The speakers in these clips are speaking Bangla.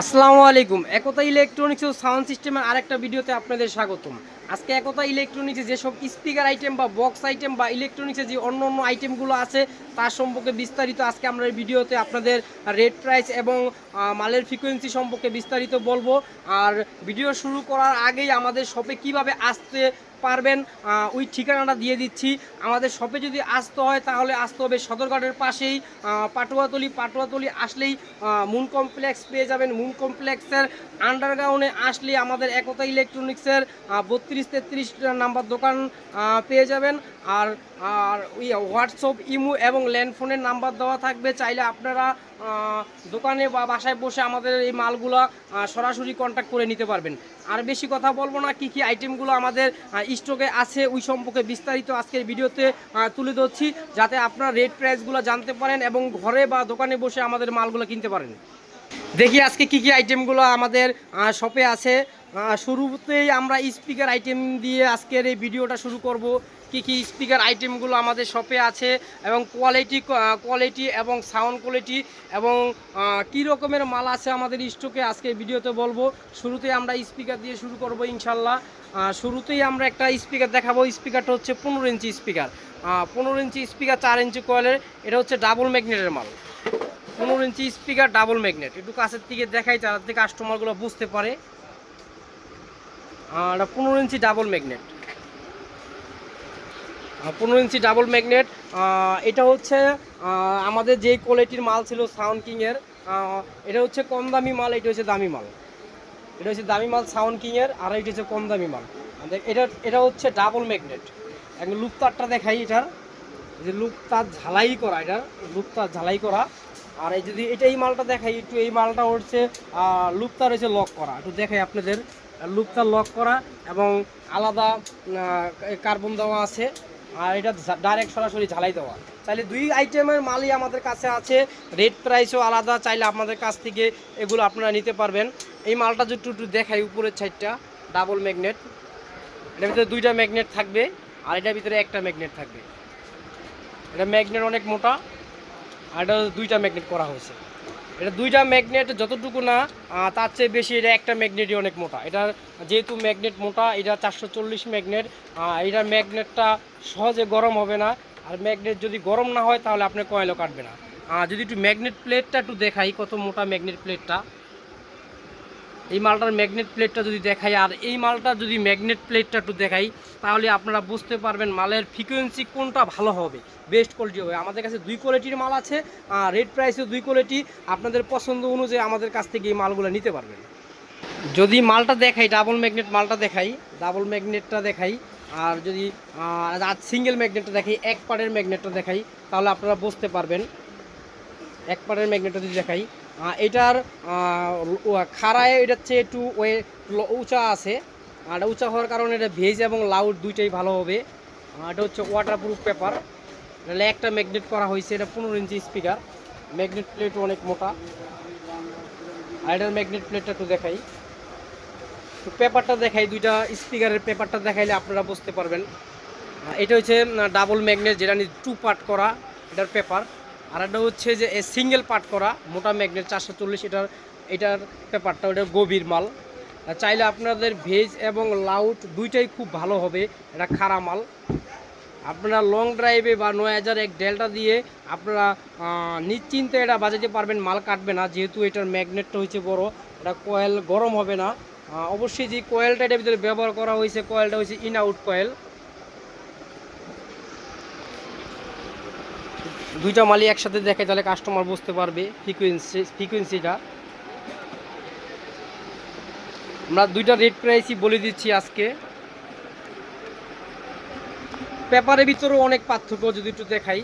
আসসালামু আলাইকুম। একতা ইলেকট্রনিক্স ও সাউন্ড সিস্টেমের আরেকটা ভিডিওতে আপনাদের স্বাগতম। আজকে একতা ইলেকট্রনিক্সে যেসব স্পিকার আইটেম বা বক্স আইটেম বা ইলেকট্রনিক্সে যে অন্য অন্য আইটেমগুলো আছে, তার সম্পর্কে বিস্তারিত আজকে আমরা এই ভিডিওতে আপনাদের রেট, প্রাইস এবং মালের ফ্রিকোয়েন্সি সম্পর্কে বিস্তারিত বলব। আর ভিডিও শুরু করার আগেই আমাদের শপে কীভাবে আসতে পারবেন ওই ঠিকানাটা দিয়ে দিচ্ছি। আমাদের শপে যদি আসতে হয়, তাহলে আসতে হবে সদরঘাটের পাশেই পাটুয়াতলি। পাটুয়াতলি আসলেই মুন কমপ্লেক্স পেয়ে যাবেন। মুন কমপ্লেক্সের আন্ডারগ্রাউন্ডে আসলে আমাদের একতা ইলেকট্রনিক্সের বত্রিশ তেত্রিশ নাম্বার দোকান পেয়ে যাবেন। আর আর, ওই হোয়াটসঅ্যাপ ইমো এবং ল্যান্ডফোনের নাম্বার দেওয়া থাকবে। চাইলে আপনারা দোকানে বা বাসায় বসে আমাদের এই মালগুলো সরাসরি কন্ট্যাক্ট করে নিতে পারবেন। আর বেশি কথা বলব না, কি কি আইটেমগুলো আমাদের স্টকে আছে ওই সম্পর্কে বিস্তারিত আজকের ভিডিওতে তুলে ধরছি, যাতে আপনারা রেট প্রাইসগুলো জানতে পারেন এবং ঘরে বা দোকানে বসে আমাদের মালগুলো কিনতে পারেন। দেখি আজকে কি কি আইটেমগুলো আমাদের শপে আছে। শুরুতেই আমরা স্পিকার আইটেম দিয়ে আজকের এই ভিডিওটা শুরু করব। কি কি স্পিকার আইটেমগুলো আমাদের শপে আছে এবং কোয়ালিটি কোয়ালিটি এবং সাউন্ড কোয়ালিটি এবং কি রকমের মাল আছে আমাদের স্টকে আজকে ভিডিওতে বলব। শুরুতেই আমরা স্পিকার দিয়ে শুরু করব ইনশাল্লাহ। শুরুতেই আমরা একটা স্পিকার দেখাবো। স্পিকারটা হচ্ছে পনেরো ইঞ্চি স্পিকার পনেরো ইঞ্চি স্পিকার চার ইঞ্চি কয়েলের এটা হচ্ছে ডাবল ম্যাগনেটের মাল। পনেরো ইঞ্চি স্পিকার ডাবল ম্যাগনেট একটু কাছের দিকে দেখাই যাতে কাস্টমারগুলো বুঝতে পারে। আর পনেরো ইঞ্চি ডাবল ম্যাগনেট পনেরো ইঞ্চি ডাবল ম্যাগনেট এটা হচ্ছে আমাদের যে কোয়ালিটির মাল ছিল সাউন্ড কিংয়ের এটা হচ্ছে কম দামি মাল, এটা হচ্ছে দামি মাল। এটা হচ্ছে দামি মাল সাউন্ড কিংয়ের, আর এটা হচ্ছে কম দামি মাল। এটা এটা হচ্ছে ডাবল ম্যাগনেট এখন লুপতারটা দেখাই এটার। যে লুপতার ঝালাই করা এটা লুপতার ঝালাই করা। আর এই যদি এটা এই মালটা দেখাই, একটু এই মালটা হচ্ছে লুপতার হচ্ছে লক করা। একটু দেখাই আপনাদের, লুপতার লক করা এবং আলাদা কার্বন দেওয়া আছে। আর এটা ডাইরেক্ট সরাসরি ঝালাই দেওয়া। চাইলে দুই আইটেমের মালই আমাদের কাছে আছে। রেট প্রাইসও আলাদা, চাইলে আপনাদের কাছ থেকে এগুলো আপনারা নিতে পারবেন। এই মালটা যদি একটু দেখাই উপরের সাইডটা ডাবল ম্যাগনেট এটার ভিতরে দুইটা ম্যাগনেট থাকবে, আর এটার ভিতরে একটা ম্যাগনেট থাকবে। এটা ম্যাগনেট অনেক মোটা, আর এটা দুইটা ম্যাগনেট করা হয়েছে। এটা দুইটা ম্যাগনেট যতটুকু না তার চেয়ে বেশি এটা একটা ম্যাগনেটই অনেক মোটা। এটা যেহেতু ম্যাগনেট মোটা, এটা চারশো চল্লিশ ম্যাগনেট এটার ম্যাগনেটটা সহজে গরম হবে না। আর ম্যাগনেট যদি গরম না হয়, তাহলে আপনার কয়েলও কাটবে না। যদি একটু ম্যাগনেট প্লেটটা একটু দেখাই, কত মোটা ম্যাগনেট প্লেটটা। এই মালটার ম্যাগনেট প্লেটটা যদি দেখাই, আর এই মালটা যদি ম্যাগনেট প্লেটটা একটু দেখাই, তাহলে আপনারা বুঝতে পারবেন মালের ফ্রিকোয়েন্সি কোনটা ভালো হবে বেস্ট কোয়ালিটি হবে। আমাদের কাছে দুই কোয়ালিটির মাল আছে, আর রেড প্রাইসে দুই কোয়ালিটি আপনাদের পছন্দ অনুযায়ী আমাদের কাছ থেকে এই মালগুলো নিতে পারবেন। যদি মালটা দেখাই ডাবল ম্যাগনেট মালটা দেখাই ডাবল ম্যাগনেটটা দেখাই, আর যদি সিঙ্গেল ম্যাগনেটটা দেখাই, এক পার্টের ম্যাগনেটটা দেখাই, তাহলে আপনারা বুঝতে পারবেন, এক পার্টের ম্যাগনেটটা যদি দেখাই এটার খাড়ায় এটার চেয়ে একটু ওয়ে উঁচা আছে। আর উঁচা হওয়ার কারণে এটা ভেজ এবং লাউড দুইটাই ভালো হবে। এটা হচ্ছে ওয়াটারপ্রুফ পেপার তাহলে একটা ম্যাগনেট করা হয়েছে, এটা পনেরো ইঞ্চি স্পিকার ম্যাগনেট প্লেট অনেক মোটা। আর এটার ম্যাগনেট প্লেটটা একটু দেখাই। তো পেপারটা দেখাই, দুইটা স্পিকারের পেপারটা দেখাইলে আপনারা বুঝতে পারবেন। এটা হচ্ছে ডাবল ম্যাগনেট যেটা টু পার্ট করা, এটার পেপার আর একটা হচ্ছে যে সিঙ্গেল পার্ট করা, মোটা ম্যাগনেট চারশো চল্লিশ, এটার এটার পেপারটা ওটা গভীর মাল। চাইলে আপনাদের ভেজ এবং লাউড দুইটাই খুব ভালো হবে, এটা খারা মাল। আপনারা লং ড্রাইভে বা নয় হাজার এক ডেল্টা দিয়ে আপনারা নিশ্চিন্তে এটা বাজাতে পারবেন, মাল কাটবে না, যেহেতু এটার ম্যাগনেটটা হচ্ছে বড়, এটা কয়েল গরম হবে না। অবশ্যই যে কয়েলটা এটার ভিতরে ব্যবহার করা হয়েছে কয়েলটা হচ্ছে ইন আউট কয়েল দুইটা মালই একসাথে দেখে তাহলে কাস্টমার বুঝতে পারবে ফ্রিকুয়েন্সি ফ্রিকুয়েন্সিটা আমরা দুইটা রেট প্রাইসই বলে দিচ্ছি আজকে। পেপারের ভিতরেও অনেক পার্থক্য যদি একটু দেখাই।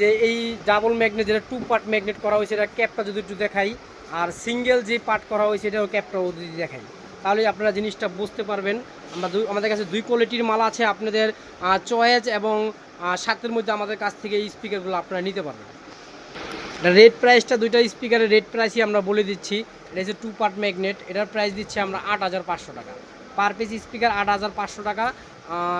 যে এই ডাবল ম্যাগনেট যেটা টু পার্ট ম্যাগনেট করা হয়েছে, এটা ক্যাপটা যদি একটু দেখাই। আর সিঙ্গেল যে পার্ট করা হয়েছে, এটাও ক্যাপটাও যদি দেখাই। তাহলে আপনারা জিনিসটা বুঝতে পারবেন। আমরা দুই আমাদের কাছে দুই কোয়ালিটির মাল আছে আপনাদের চয়েস এবং সাতের মধ্যে আমাদের কাছ থেকে এই স্পিকারগুলো আপনারা নিতে পারবেন। রেড প্রাইসটা দুইটা স্পিকারের রেড প্রাইসই আমরা বলে দিচ্ছি। এটা হচ্ছে টু পার্ট ম্যাগনেট এটার প্রাইস দিচ্ছি আমরা আট হাজার পাঁচশো টাকা। পার পিস স্পিকার আট হাজার পাঁচশো টাকা।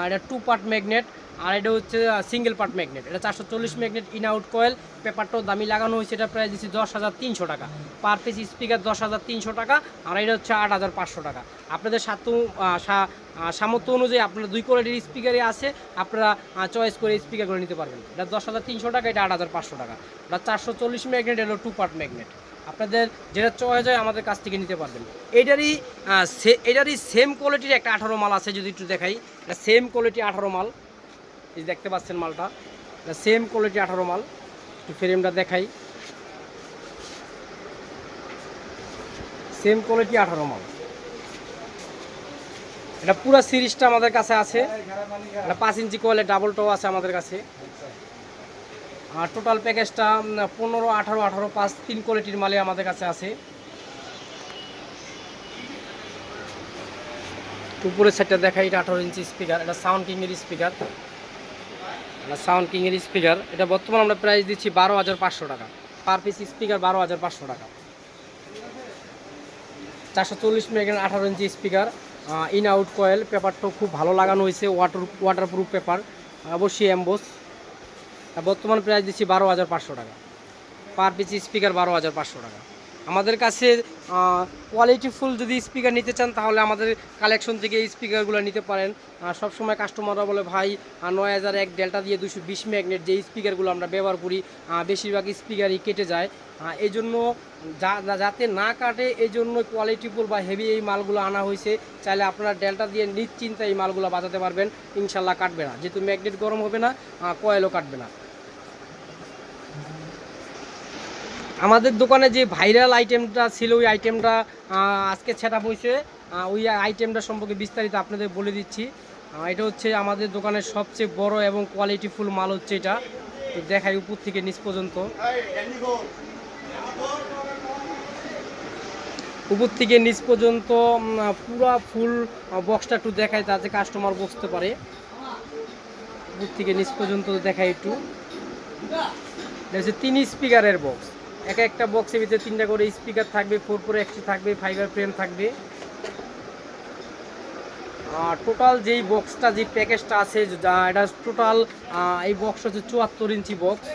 এটা টু পার্ট ম্যাগনেট আর এটা হচ্ছে সিঙ্গেল পার্ট ম্যাগনেট এটা চারশো চল্লিশ ম্যাগনেট ইন আউট কয়েল পেপারটাও দামি লাগানো হয়েছে এটা প্রায় দিচ্ছি দশ হাজার তিনশো টাকা। পার পিস স্পিকার দশ হাজার তিনশো টাকা আর এটা হচ্ছে আট হাজার পাঁচশো টাকা। আপনাদের সাধ্য আহ, সা- সামর্থ্য অনুযায়ী আপনারা দুই কোয়ালিটির স্পিকারই আছে আপনারা চয়েস করে স্পিকার করে নিতে পারবেন। এটা দশ হাজার তিনশো টাকা এটা আট হাজার পাঁচশো টাকা। এটা চারশো চল্লিশ ম্যাগনেট এটা টু পার্ট ম্যাগনেট আপনাদের যেটা চয়েস হয় আমাদের কাছ থেকে নিতে পারবেন। এটারই এটারই সেম কোয়ালিটির একটা আঠারো মাল আছে যদি একটু দেখাই। এটা সেম কোয়ালিটি আঠারো মাল। এই দেখতে পাচ্ছেন মালটা। সেম কোয়ালিটি আঠারো মাল। একটু ফ্রেমটা দেখাই। সেম কোয়ালিটি আঠারো মাল। এটা পুরো সিরিজটা আমাদের কাছে আছে। এটা পাঁচ ইঞ্চি কোয়ালের ডাবলটাও আছে আমাদের কাছে। আর টোটাল প্যাকেজটা পনেরো, আঠারো আঠারো, পাঁচ, তিন কোয়ালিটির মালে আমাদের কাছে আছে। উপরের সাইডটা দেখাই, এটা আঠারো ইঞ্চি স্পিকার এটা সাউন্ড কিংয়ের স্পিকার সাউন্ড কিংয়ের স্পিকার এটা বর্তমানে আমরা প্রাইস দিচ্ছি বারো হাজার পাঁচশো টাকা। পার পিস স্পিকার বারো হাজার পাঁচশো টাকা। চারশো চল্লিশ মেগান আঠারো inch speaker in out coil পেপারটাও খুব ভালো লাগানো হয়েছে ওয়াটার ওয়াটারপ্রুফ পেপার অবশ্যই অ্যাম্বোস বর্তমান প্রাইস দিচ্ছি বারো হাজার পাঁচশো টাকা। পার পিস স্পিকার বারো হাজার পাঁচশো টাকা। আমাদের কাছে কোয়ালিটিফুল যদি স্পিকার নিতে চান, তাহলে আমাদের কালেকশন থেকে এই স্পিকারগুলো নিতে পারেন। সবসময় কাস্টমাররা বলে, ভাই নয় হাজার এক ডেল্টা দিয়ে দুশো বিশ ম্যাগনেট যে স্পিকারগুলো আমরা ব্যবহার করি বেশিরভাগ স্পিকারই কেটে যায়। এই জন্য যা, যা- যাতে না কাটে এই জন্য কোয়ালিটিফুল বা হেভি এই মালগুলো আনা হয়েছে। চাইলে আপনারা ডেল্টা দিয়ে নিশ্চিন্তে এই মালগুলো বাজাতে পারবেন। ইনশাল্লাহ কাটবে না। যেহেতু ম্যাগনেট গরম হবে না কয়েলও কাটবে না। আমাদের দোকানে যে ভাইরাল আইটেমটা ছিল, ওই আইটেমটা আজকে সেট আপ ওই আইটেমটা সম্পর্কে বিস্তারিত আপনাদের বলে দিচ্ছি। এটা হচ্ছে আমাদের দোকানের সবচেয়ে বড় এবং কোয়ালিটিফুল মাল হচ্ছে এটা। তো দেখাই উপর থেকে নিচ পর্যন্ত। উপর থেকে নিচ পর্যন্ত পুরা ফুল বক্সটা একটু দেখায় তাতে কাস্টমার বসতে পারে। উপর থেকে নিচ পর্যন্ত দেখাই একটু। তিন স্পিকারের বক্স এক একটা বক্সের ভিতরে তিনটা করে স্পিকার থাকবে ফোর ফোর এক্সটি থাকবে ফাইবার ফ্রেম থাকবে। আর টোটাল যেই বক্সটা যে প্যাকেজটা আছে এটা টোটাল এই বক্স হচ্ছে চুয়াত্তর ইঞ্চি বক্স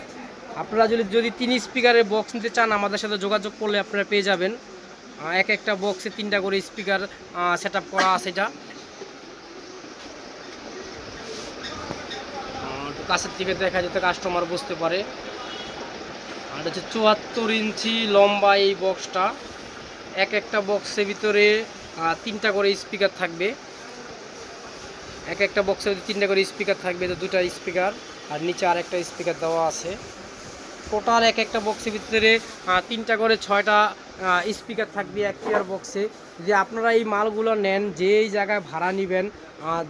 আপনারা যদি যদি তিন স্পিকারের বক্স নিতে চান, আমাদের সাথে যোগাযোগ করলে আপনারা পেয়ে যাবেন। এক একটা বক্সে তিনটা করে স্পিকার সেট করা আছে এটা। কাছের থেকে দেখা যেতে কাস্টমার বুঝতে পারে। আর হচ্ছে চুয়াত্তর ইঞ্চি লম্বা এই বক্সটা এক একটা বক্সের ভিতরে তিনটা করে স্পিকার থাকবে। এক একটা বক্সের ভিতরে তিনটা করে স্পিকার থাকবে, তো দুটা স্পিকার আর নিচে আর একটা স্পিকার দেওয়া আছে। টোটাল এক একটা বক্সের ভিতরে তিনটা করে ছয়টা স্পিকার থাকবে এক পেয়ার বক্সে যদি আপনারা এই মালগুলো নেন যেই জায়গায় ভাড়া নেবেন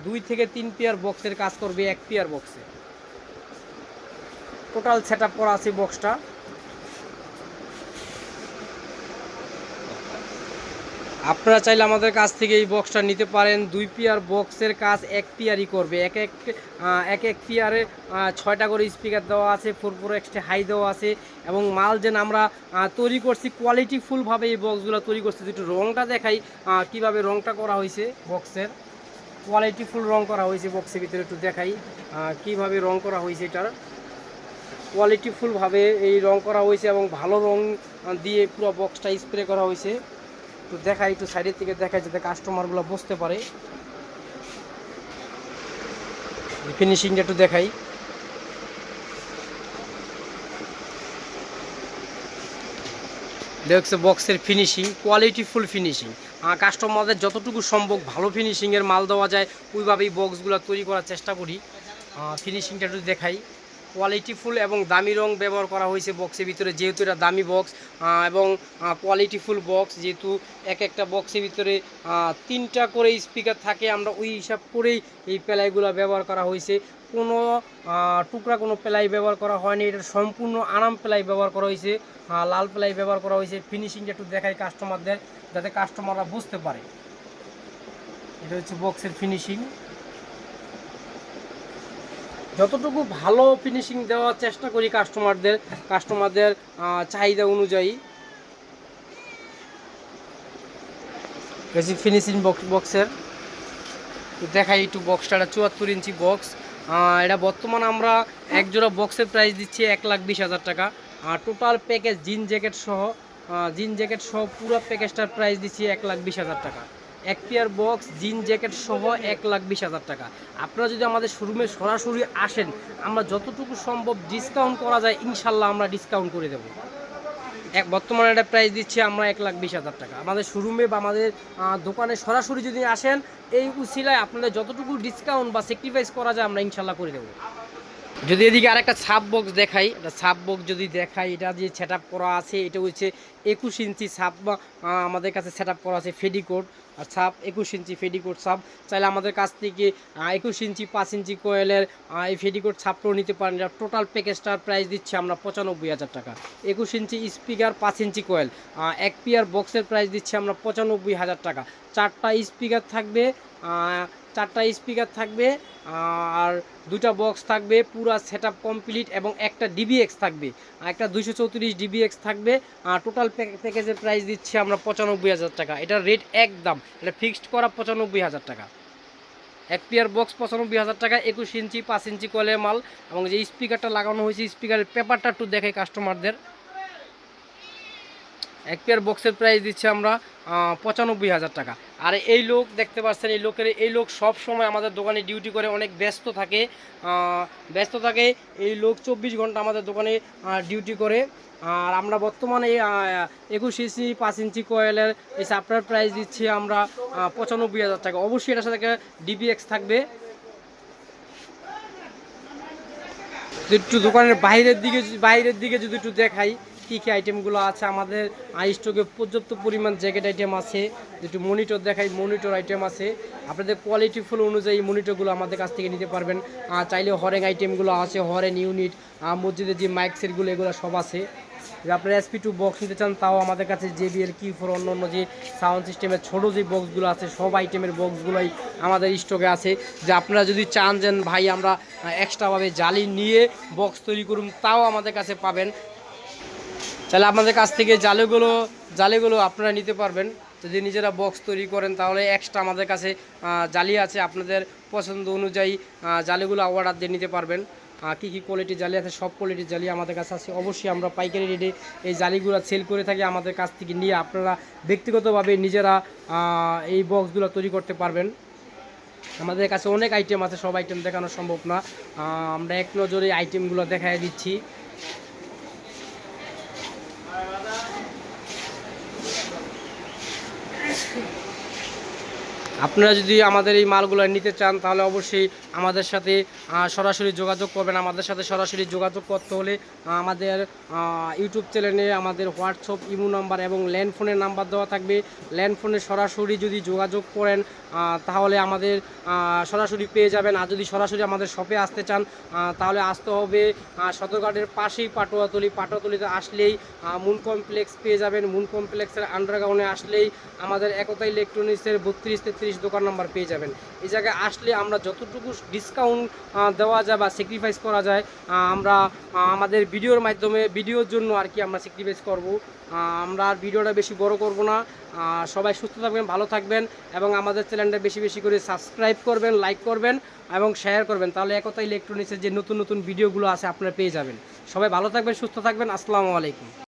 দুই থেকে তিন পেয়ার বক্সের কাজ করবে এক পেয়ার বক্সে টোটাল সেট আপ করা আছে বক্সটা আপনারা চাইলে আমাদের কাছ থেকে এই বক্সটা নিতে পারেন। দুই পিয়ার বক্সের কাজ এক পিয়ারই করবে। এক এক এক এক পিয়ারে ছয়টা করে স্পিকার দেওয়া আছে ফোর ফোর এক্সট্রা হাই দেওয়া আছে এবং মাল যেন আমরা তৈরি করছি কোয়ালিটিফুলভাবে এই বক্সগুলো তৈরি করছি। একটু রঙটা দেখাই কীভাবে রঙটা করা হয়েছে বক্সের কোয়ালিটিফুল রং করা হয়েছে বক্সের ভিতরে একটু দেখাই কীভাবে রং করা হয়েছে এটার। কোয়ালিটিফুলভাবে এই রং করা হয়েছে এবং ভালো রং দিয়ে পুরো বক্সটা স্প্রে করা হয়েছে। একটু দেখাই, একটু সাইডের থেকে দেখাই যাতে কাস্টমারগুলো বুঝতে পারে। ফিনিশিংটা একটু দেখাই। দেখছে বক্সের ফিনিশিং কোয়ালিটিফুল ফিনিশিং কাস্টমারদের যতটুকু সম্ভব ভালো ফিনিশিংয়ের মাল দেওয়া যায়, ওইভাবেই বক্সগুলো তৈরি করার চেষ্টা করি। ফিনিশিংটা একটু দেখাই। কোয়ালিটিফুল এবং দামি রং ব্যবহার করা হয়েছে বক্সের ভিতরে, যেহেতু এটা দামি বক্স এবং কোয়ালিটিফুল বক্স যেহেতু এক একটা বক্সের ভিতরে তিনটা করে স্পিকার থাকে, আমরা ওই হিসাব করেই এই প্যালাইগুলো ব্যবহার করা হয়েছে। কোনো টুকরা কোনো প্যালাই ব্যবহার করা হয়নি, এটা সম্পূর্ণ আরাম প্যালাই ব্যবহার করা হয়েছে লাল প্যালাই ব্যবহার করা হয়েছে। ফিনিশিংটা একটু দেখাই কাস্টমারদের যাতে কাস্টমাররা বুঝতে পারে। এটা হচ্ছে বক্সের ফিনিশিং যতটুকু ভালো ফিনিশিং দেওয়ার চেষ্টা করি কাস্টমারদের কাস্টমারদের চাহিদা অনুযায়ী। বেশি ফিনিশিং বক্স বক্সের দেখাই একটু বক্সটা চুয়াত্তর ইঞ্চি বক্স এটা বর্তমানে আমরা এক জোড়া বক্সের প্রাইস দিচ্ছি এক লাখ বিশ হাজার টাকা। আর টোটাল প্যাকেজ জিন জ্যাকেট সহ জিন জ্যাকেট সহ পুরো প্যাকেজটার প্রাইস দিচ্ছি এক লাখ বিশ হাজার টাকা। এক পেয়ার বক্স, জিন জ্যাকেট সহ এক লাখ বিশ হাজার টাকা। আপনারা যদি আমাদের শোরুমে সরাসরি আসেন, আমরা যতটুকু সম্ভব ডিসকাউন্ট করা যায়, ইনশাল্লাহ আমরা ডিসকাউন্ট করে দেবো। এক, বর্তমানে একটা প্রাইস দিচ্ছি আমরা এক লাখ বিশ হাজার টাকা। আমাদের শোরুমে বা আমাদের দোকানে সরাসরি যদি আসেন, এই উসিলায় আপনাদের যতটুকু ডিসকাউন্ট বা স্যাক্রিফাইস করা যায়, আমরা ইনশাল্লাহ করে দেবো। যদি এদিকে আরেকটা সাব বক্স দেখাই একটা সাব বক্স যদি দেখাই, এটা যে সেট করা আছে, এটা হচ্ছে একুশ ইঞ্চি সাব আমাদের কাছে সেট করা আছে ফেডিকোড আর সাপ একুশ ইঞ্চি ফেডিকোড সাপ চাইলে আমাদের কাছ থেকে একুশ ইঞ্চি, পাঁচ ইঞ্চি কোয়েলের এই ফেডিকোড সাপটাও নিতে পারেন। এটা টোটাল প্যাকেজটার প্রাইস দিচ্ছি আমরা পঁচানব্বই হাজার টাকা। একুশ ইঞ্চি স্পিকার পাঁচ ইঞ্চি কোয়েল এক পিয়ার বক্সের প্রাইস দিচ্ছি আমরা পঁচানব্বই হাজার টাকা। চারটা স্পিকার থাকবে চারটা স্পিকার থাকবে আর দুটা বক্স থাকবে, পুরো সেট কমপ্লিট এবং একটা ডিবিএক্স থাকবে। আর একটা দুইশো চৌত্রিশ ডিবিএক্স থাকবে, আর টোটাল প্যাকেজের প্রাইস দিচ্ছি আমরা পঁচানব্বই হাজার টাকা। এটার রেট একদম, এটা ফিক্সড করা পঁচানব্বই হাজার টাকা। এক পেয়ার বক্স পঁচানব্বই হাজার টাকা, একুশ ইঞ্চি, পাঁচ ইঞ্চি কলের মাল এবং যে স্পিকারটা লাগানো হয়েছে স্পিকারের পেপারটা একটু দেখাই কাস্টমারদের এক পেয়ার বক্সের প্রাইস দিচ্ছি আমরা পঁচানব্বই হাজার টাকা। আর এই লোক, দেখতে পাচ্ছেন, এই লোকের, এই লোক সব সময় আমাদের দোকানে ডিউটি করে, অনেক ব্যস্ত থাকে। ব্যস্ত থাকে, এই লোক চব্বিশ ঘণ্টা আমাদের দোকানে ডিউটি করে। আর আমরা বর্তমানে একুশ ইঞ্চি, পাঁচ ইঞ্চি কয়েলের এই সাপটার প্রাইস দিচ্ছি আমরা পঁচানব্বই হাজার টাকা। অবশ্যই এটার সাথে ডিবিএক্স থাকবে। একটু দোকানের বাইরের দিকে বাইরের দিকে যদি একটু দেখাই কী কী আইটেমগুলো আছে আমাদের স্টকে পর্যাপ্ত পরিমাণ জ্যাকেট আইটেম আছে একটু মনিটর দেখাই মনিটর আইটেম আছে। আপনাদের কোয়ালিটি ফুল অনুযায়ী মনিটরগুলো আমাদের কাছ থেকে নিতে পারবেন। আর চাইলে হরেন আইটেমগুলো আছে হরেন ইউনিট মসজিদের যে মাইক সেটগুলো এগুলো সব আছে। যদি আপনারা এসপি টু বক্স নিতে চান, তাও আমাদের কাছে জেবিএল কি ফোর অন্য অন্য যে সাউন্ড সিস্টেমের ছোটো যে বক্সগুলো আছে, সব আইটেমের বক্সগুলোই আমাদের স্টকে আছে। যে আপনারা যদি চান যেন ভাই, আমরা এক্সট্রাভাবে জালি নিয়ে বক্স তৈরি করুন, তাও আমাদের কাছে পাবেন। তাহলে আপনাদের কাছ থেকে জালেগুলো জালেগুলো আপনারা নিতে পারবেন। যদি নিজেরা বক্স তৈরি করেন, তাহলে এক্সট্রা আমাদের কাছে জালি আছে। আপনাদের পছন্দ অনুযায়ী জালিগুলো অর্ডার দিয়ে নিতে পারবেন। কী কী কোয়ালিটির জালি আছে? সব কোয়ালিটির জালি আমাদের কাছে আছে। অবশ্যই আমরা পাইকারি রেটে এই জালিগুলো সেল করে থাকি আমাদের কাছ থেকে নিয়ে আপনারা ব্যক্তিগতভাবে নিজেরা এই বক্সগুলো তৈরি করতে পারবেন। আমাদের কাছে অনেক আইটেম আছে, সব আইটেম দেখানো সম্ভব না। আমরা এক নজরে আইটেমগুলো দেখাই দিচ্ছি। আপনারা যদি আমাদের এই মালগুলো নিতে চান তাহলে অবশ্যই আমাদের সাথে সরাসরি যোগাযোগ করবেন। আমাদের সাথে সরাসরি যোগাযোগ করতে হলে আমাদের ইউটিউব চ্যানেলে আমাদের হোয়াটসঅ্যাপ, ইমো নাম্বার এবং ল্যান্ড ফোনের নাম্বার দেওয়া থাকবে। ল্যান্ড ফোনে সরাসরি যদি যোগাযোগ করেন তাহলে আমাদের সরাসরি পেয়ে যাবেন। আর যদি সরাসরি আমাদের শপে আসতে চান তাহলে আসতে হবে সদরঘাটের পাশেই পাটোয়াতলি। পাটোয়াতলিতে আসলেই মুন কমপ্লেক্স পেয়ে যাবেন। মুন কমপ্লেক্সের আন্ডারগ্রাউন্ডে আসলেই আমাদের একতা ইলেকট্রনিক্সের বত্রিশ তেত্রিশ দোকান নাম্বার পেয়ে যাবেন। এই জায়গায় আসলে আমরা যতটুকু ডিসকাউন্ট দেওয়া যায় বা স্যাক্রিফাইস করা যায় আমরা আমাদের ভিডিওর মাধ্যমে ভিডিওর জন্য আর কি আমরা স্যাক্রিফাইস করব। আমরা আর ভিডিওটা বেশি বড় করব না। সবাই সুস্থ থাকবেন, ভালো থাকবেন এবং আমাদের চ্যানেলটা বেশি বেশি করে সাবস্ক্রাইব করবেন লাইক করবেন এবং শেয়ার করবেন। তাহলে একতা ইলেকট্রনিক্সের যে নতুন নতুন ভিডিওগুলো আছে আপনারা পেয়ে যাবেন। সবাই ভালো থাকবেন, সুস্থ থাকবেন। আসসালামু আলাইকুম।